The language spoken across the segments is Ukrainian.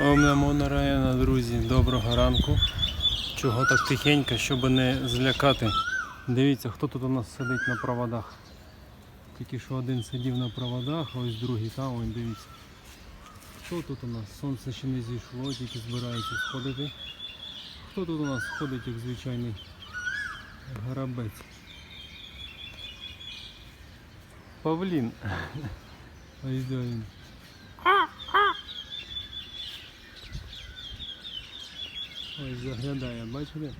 Омнемо Нараяна, друзі, доброго ранку. Чого так тихенько, щоб не злякати. Дивіться, хто тут у нас сидить на проводах. Тільки що один сидів на проводах, ось другий там, ось дивіться. Хто тут у нас? Сонце ще не зійшло, тільки збирається сходити. Хто тут у нас ходить, як звичайний грабець? Павлін. Ось де. Ось заглядає, бачите?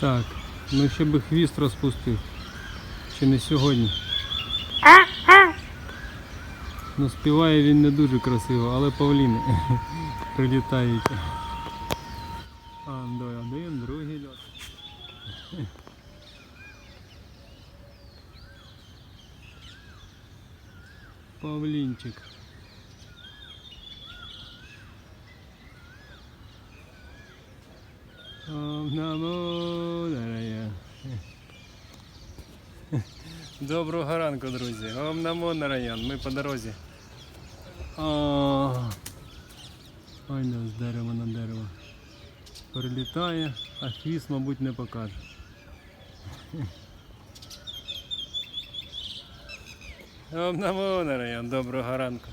Так, ну ще би хвіст розпустив. Чи не сьогодні? Ну співає він не дуже красиво, але павліни прилітають. А, один, другий льот. Павлінчик. Нарая. Доброго ранку, друзі. Ом намо нараян. Ми по дорозі. Ой, з дерева на дерево. Прилітає, а хвіст, мабуть, не покаже. Ом намо нараян. Доброго ранку.